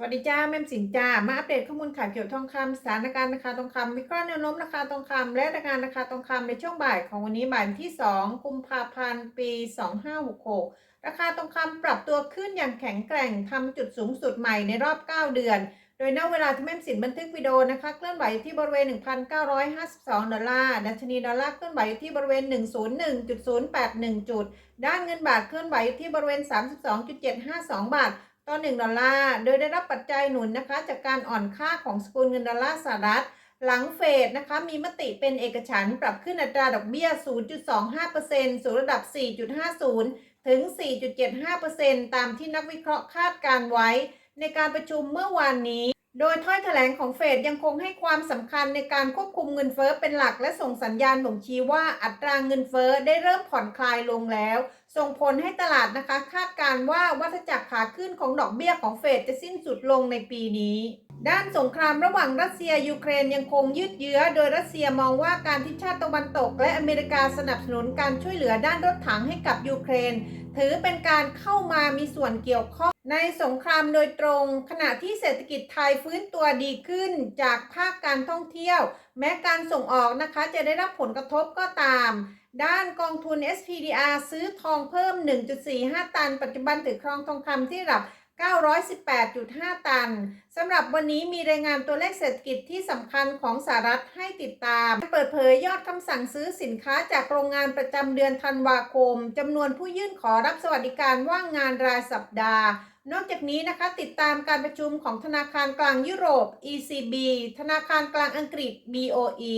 สวัสดีจ้าแม่มสินจ้ามาอัปเดตข้อมูลข่าวเกี่ยวกับทองคำสถานการณ์ราคาทองคำวิเคราะห์แนวโน้มราคาทองคำและรายงาราคาทองคำในช่วงบ่ายของวันนี้บ่ายที่ 2 กุมภาพันธ์ ปี 2566 ราคาทองคำปรับตัวขึ้นอย่างแข็งแกร่งทำจุดสูงสุดใหม่ในรอบ 9 เดือน โดยณเวลาที่แม่มสินบันทึกวิดีโอนะคะเคลื่อนไหวที่บริเวณ 1,952 ดอลลาร์ดัชนีดอลลาร์เคลื่อนไหวที่บริเวณ 101.081 จุด ด้านเงินบาทเคลื่อนไหวที่บริเวณ 32.752 บาท ต่อ1ดอลลาร์ โดยได้รับปัจจัยหนุนนะคะ จากการอ่อนค่าของสกุลเงินดอลลาร์สหรัฐ หลังเฟดนะคะ มีมติเป็นเอกฉันท์ปรับขึ้นอัตราดอกเบี้ย 0.25%สู่ระดับ 4.50 ถึง 4.75%ตามที่นักวิเคราะห์คาดการไว้ ในการประชุมเมื่อวานนี้ โดยถ้อยแถลงของเฟดยังคงให้ความสำคัญในการควบคุมเงินเฟ้อเป็นหลักและส่งสัญญาณบ่งชี้ว่าอัตราเงินเฟ้อได้เริ่มผ่อนคลายลงแล้ว ส่งผลให้ตลาดนะคะ คาดการณ์ว่าวัฏจักรขาขึ้นของดอกเบี้ยของเฟดจะสิ้นสุดลงในปีนี้ด้านสงครามระหว่างรัสเซียยูเครนยังคงยืดเยื้อ โดยรัสเซียมองว่าการที่ชาติตะวันตก และอเมริกาสนับสนุนการช่วยเหลือด้านรถถังให้กับยูเครน ถือเป็นการเข้ามามีส่วนเกี่ยวข้อง ในสงครามโดยตรง ขณะที่เศรษฐกิจไทยฟื้นตัวดีขึ้นจากภาคการท่องเที่ยว แม้การส่งออกนะคะจะได้รับผลกระทบก็ตาม ด้านกองทุน SPDR ซื้อทองเพิ่ม 1.45 ตัน ปัจจุบันถือครองทองคำที่ระดับ 918.5 ตันสำหรับวันนี้มีรายงานตัวเลขเศรษฐกิจที่สำคัญของสหรัฐให้ติดตาม เปิดเผยยอดคำสั่งซื้อสินค้าจากโรงงานประจำเดือนธันวาคมจำนวนผู้ยื่นขอรับสวัสดิการว่างงานรายสัปดาห์ นอกจากนี้นะคะติดตามการประชุมของธนาคารกลางยุโรป ECB ธนาคารกลางอังกฤษ BOE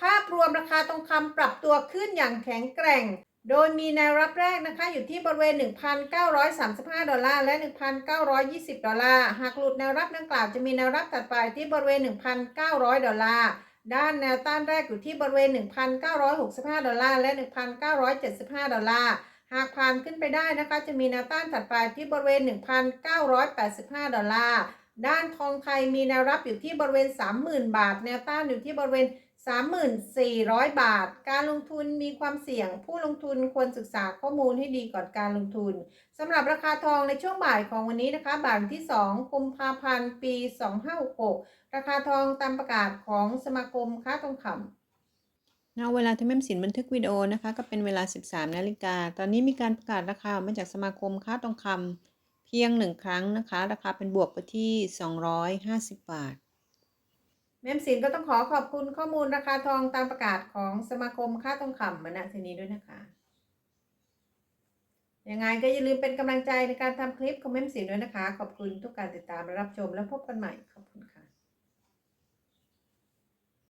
ภาพรวมราคาทองคำปรับตัวขึ้นอย่างแข็งแกร่ง โดยมีแนวรับแรกนะคะอยู่ที่บริเวณ 1,935 ดอลลาร์และ 1,920 ดอลลาร์ หากหลุดแนวรับดังกล่าวจะมีแนวรับถัดไปที่บริเวณ 1,900 ดอลลาร์ ด้านแนวต้านแรกอยู่ที่บริเวณ 1,965 ดอลลาร์และ 1,975 ดอลลาร์ หากผ่านขึ้นไปได้นะคะจะมีแนวต้านถัดไปที่บริเวณ 1,985 ดอลลาร์ ด้านทองไทยมีแนวรับอยู่ที่บริเวณ 30,000 บาท แนวต้านอยู่ที่บริเวณ 3,400 บาท การลงทุนมีความเสี่ยง ผู้ลงทุนควรศึกษาข้อมูลให้ดีก่อนการลงทุนสำหรับราคาทองในช่วงบ่ายของวันนี้นะคะบ่ายที่ 2 กุมภาพันธ์ ปี 2566 ราคาทองตามประกาศของสมาคมค้าทองคำณเวลาที่แม่สินบันทึกวิดีโอนะคะ ก็เป็นเวลา 13 นาฬิกา ตอนนี้มีการประกาศราคาออกมาจากสมาคมค้าทองคำเพียงหนึ่งครั้งนะคะ ราคาเป็นบวกไปที่ 250 บาท แม่มสินก็ต้องขอขอบคุณข้อมูลราคาทองตามประกาศของสมาคมค่าทองคำมาณทีนี้ด้วยนะคะ ยังไงก็อย่าลืมเป็นกำลังใจในการทำคลิปของแม่มสินด้วยนะคะ ขอบคุณทุกการติดตามและรับชมแล้วพบกันใหม่ ขอบคุณค่ะ